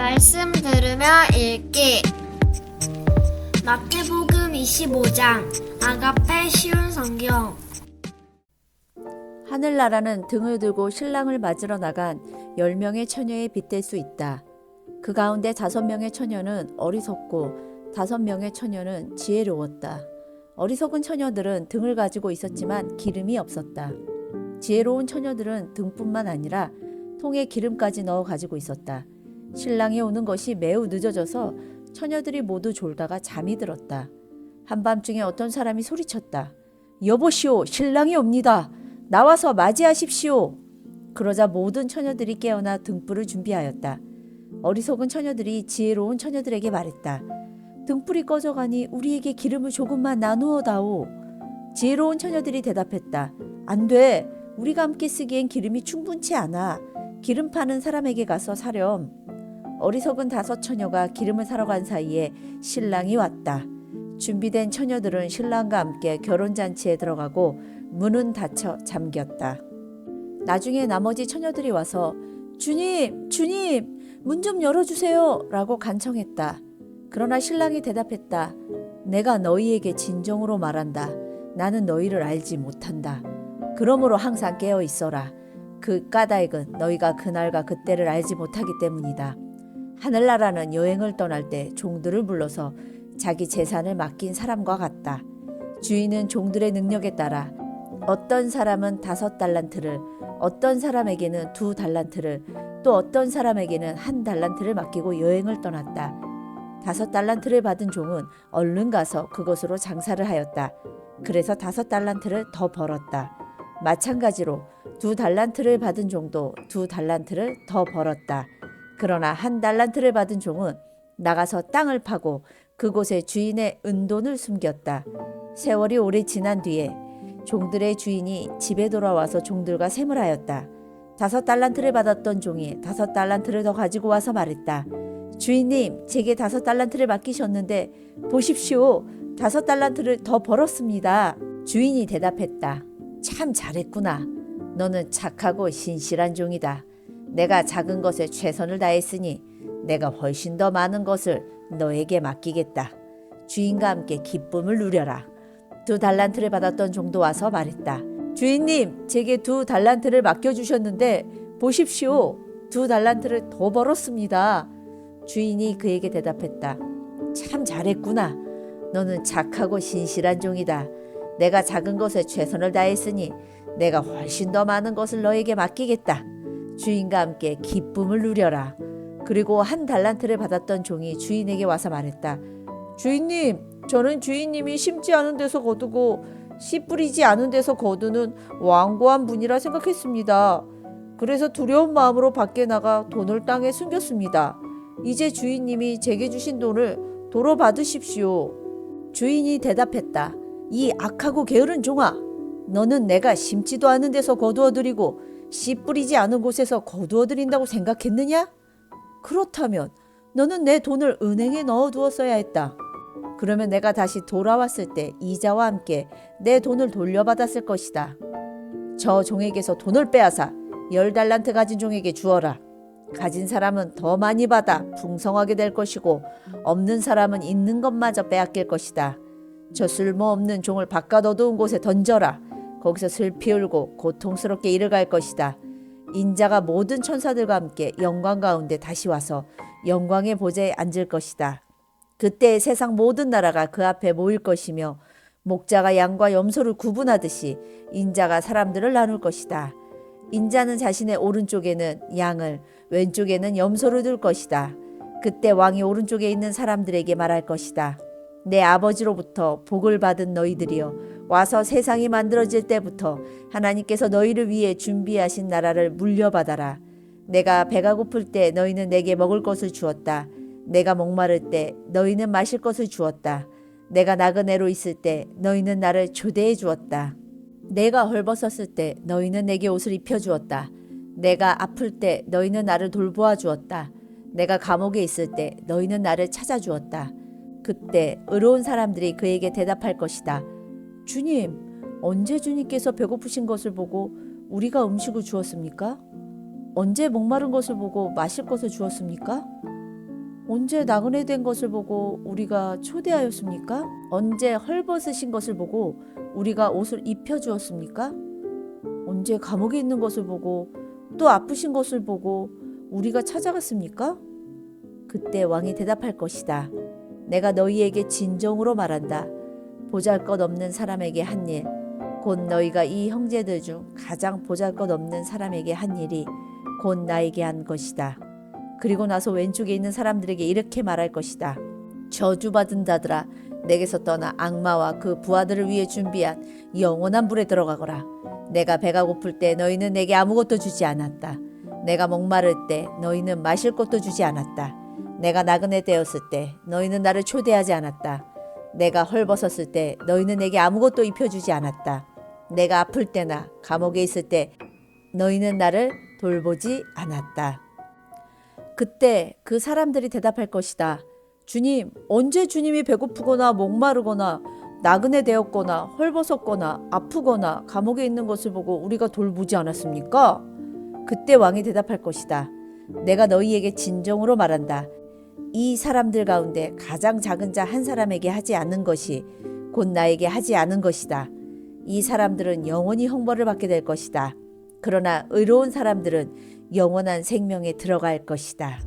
말씀 들으며 읽기 마태복음 25장 아가페 쉬운 성경 하늘나라는 등을 들고 신랑을 맞으러 나간 열명의 처녀에 빗댈 수 있다. 그 가운데 다섯 명의 처녀는 어리석고 다섯 명의 처녀는 지혜로웠다. 어리석은 처녀들은 등을 가지고 있었지만 기름이 없었다. 지혜로운 처녀들은 등뿐만 아니라 통에 기름까지 넣어 가지고 있었다. 신랑이 오는 것이 매우 늦어져서 처녀들이 모두 졸다가 잠이 들었다. 한밤중에 어떤 사람이 소리쳤다. 여보시오, 신랑이 옵니다. 나와서 맞이하십시오. 그러자 모든 처녀들이 깨어나 등불을 준비하였다. 어리석은 처녀들이 지혜로운 처녀들에게 말했다. 등불이 꺼져가니 우리에게 기름을 조금만 나누어 다오. 지혜로운 처녀들이 대답했다. 안 돼. 우리가 함께 쓰기엔 기름이 충분치 않아. 기름 파는 사람에게 가서 사렴. 어리석은 다섯 처녀가 기름을 사러 간 사이에 신랑이 왔다. 준비된 처녀들은 신랑과 함께 결혼잔치에 들어가고 문은 닫혀 잠겼다. 나중에 나머지 처녀들이 와서 주님, 주님, 문 좀 열어주세요. 라고 간청했다. 그러나 신랑이 대답했다. 내가 너희에게 진정으로 말한다. 나는 너희를 알지 못한다. 그러므로 항상 깨어 있어라. 그 까닭은 너희가 그날과 그때를 알지 못하기 때문이다. 하늘나라는 여행을 떠날 때 종들을 불러서 자기 재산을 맡긴 사람과 같다. 주인은 종들의 능력에 따라 어떤 사람은 다섯 달란트를, 어떤 사람에게는 두 달란트를, 또 어떤 사람에게는 한 달란트를 맡기고 여행을 떠났다. 다섯 달란트를 받은 종은 얼른 가서 그곳으로 장사를 하였다. 그래서 다섯 달란트를 더 벌었다. 마찬가지로 두 달란트를 받은 종도 두 달란트를 더 벌었다. 그러나 한 달란트를 받은 종은 나가서 땅을 파고 그곳에 주인의 은돈을 숨겼다. 세월이 오래 지난 뒤에 종들의 주인이 집에 돌아와서 종들과 셈을 하였다. 다섯 달란트를 받았던 종이 다섯 달란트를 더 가지고 와서 말했다. 주인님, 제게 다섯 달란트를 맡기셨는데 보십시오. 다섯 달란트를 더 벌었습니다. 주인이 대답했다. 참 잘했구나. 너는 착하고 신실한 종이다. 내가 작은 것에 최선을 다했으니 내가 훨씬 더 많은 것을 너에게 맡기겠다. 주인과 함께 기쁨을 누려라. 두 달란트를 받았던 종도 와서 말했다. 주인님, 제게 두 달란트를 맡겨주셨는데 보십시오. 두 달란트를 더 벌었습니다. 주인이 그에게 대답했다. 참 잘했구나. 너는 착하고 신실한 종이다. 내가 작은 것에 최선을 다했으니 내가 훨씬 더 많은 것을 너에게 맡기겠다. 주인과 함께 기쁨을 누려라. 그리고 한 달란트를 받았던 종이 주인에게 와서 말했다. 주인님, 저는 주인님이 심지 않은 데서 거두고 씨 뿌리지 않은 데서 거두는 완고한 분이라 생각했습니다. 그래서 두려운 마음으로 밖에 나가 돈을 땅에 숨겼습니다. 이제 주인님이 제게 주신 돈을 도로 받으십시오. 주인이 대답했다. 이 악하고 게으른 종아, 너는 내가 심지도 않은 데서 거두어 들이고 씨 뿌리지 않은 곳에서 거두어 들인다고 생각했느냐? 그렇다면 너는 내 돈을 은행에 넣어 두었어야 했다. 그러면 내가 다시 돌아왔을 때 이자와 함께 내 돈을 돌려받았을 것이다. 저 종에게서 돈을 빼앗아 열 달란트 가진 종에게 주어라. 가진 사람은 더 많이 받아 풍성하게 될 것이고 없는 사람은 있는 것마저 빼앗길 것이다. 저 쓸모없는 종을 바깥 어두운 곳에 던져라. 거기서 슬피 울고 고통스럽게 일을 것이다. 인자가 모든 천사들과 함께 영광 가운데 다시 와서 영광의 보좌에 앉을 것이다. 그때 세상 모든 나라가 그 앞에 모일 것이며 목자가 양과 염소를 구분하듯이 인자가 사람들을 나눌 것이다. 인자는 자신의 오른쪽에는 양을 왼쪽에는 염소를 둘 것이다. 그때 왕이 오른쪽에 있는 사람들에게 말할 것이다. 내 아버지로부터 복을 받은 너희들이여 와서 세상이 만들어질 때부터 하나님께서 너희를 위해 준비하신 나라를 물려받아라. 내가 배가 고플 때 너희는 내게 먹을 것을 주었다. 내가 목마를 때 너희는 마실 것을 주었다. 내가 나그네로 있을 때 너희는 나를 초대해 주었다. 내가 헐벗었을 때 너희는 내게 옷을 입혀 주었다. 내가 아플 때 너희는 나를 돌보아 주었다. 내가 감옥에 있을 때 너희는 나를 찾아 주었다. 그때 의로운 사람들이 그에게 대답할 것이다. 주님, 언제 주님께서 배고프신 것을 보고 우리가 음식을 주었습니까? 언제 목마른 것을 보고 마실 것을 주었습니까? 언제 나그네 된 것을 보고 우리가 초대하였습니까? 언제 헐벗으신 것을 보고 우리가 옷을 입혀 주었습니까? 언제 감옥에 있는 것을 보고 또 아프신 것을 보고 우리가 찾아갔습니까? 그때 왕이 대답할 것이다. 내가 너희에게 진정으로 말한다. 보잘 것 없는 사람에게 한 일, 곧 너희가 이 형제들 중 가장 보잘 것 없는 사람에게 한 일이 곧 나에게 한 것이다. 그리고 나서 왼쪽에 있는 사람들에게 이렇게 말할 것이다. 저주받은 자들아, 내게서 떠나 악마와 그 부하들을 위해 준비한 영원한 불에 들어가거라. 내가 배가 고플 때 너희는 내게 아무것도 주지 않았다. 내가 목마를 때 너희는 마실 것도 주지 않았다. 내가 나그네 되었을 때 너희는 나를 초대하지 않았다. 내가 헐벗었을 때 너희는 내게 아무것도 입혀주지 않았다. 내가 아플 때나 감옥에 있을 때 너희는 나를 돌보지 않았다. 그때 그 사람들이 대답할 것이다. 주님, 언제 주님이 배고프거나 목마르거나 나그네 되었거나 헐벗었거나 아프거나 감옥에 있는 것을 보고 우리가 돌보지 않았습니까? 그때 왕이 대답할 것이다. 내가 너희에게 진정으로 말한다. 이 사람들 가운데 가장 작은 자 한 사람에게 하지 않는 것이 곧 나에게 하지 않은 것이다. 이 사람들은 영원히 형벌을 받게 될 것이다. 그러나 의로운 사람들은 영원한 생명에 들어갈 것이다.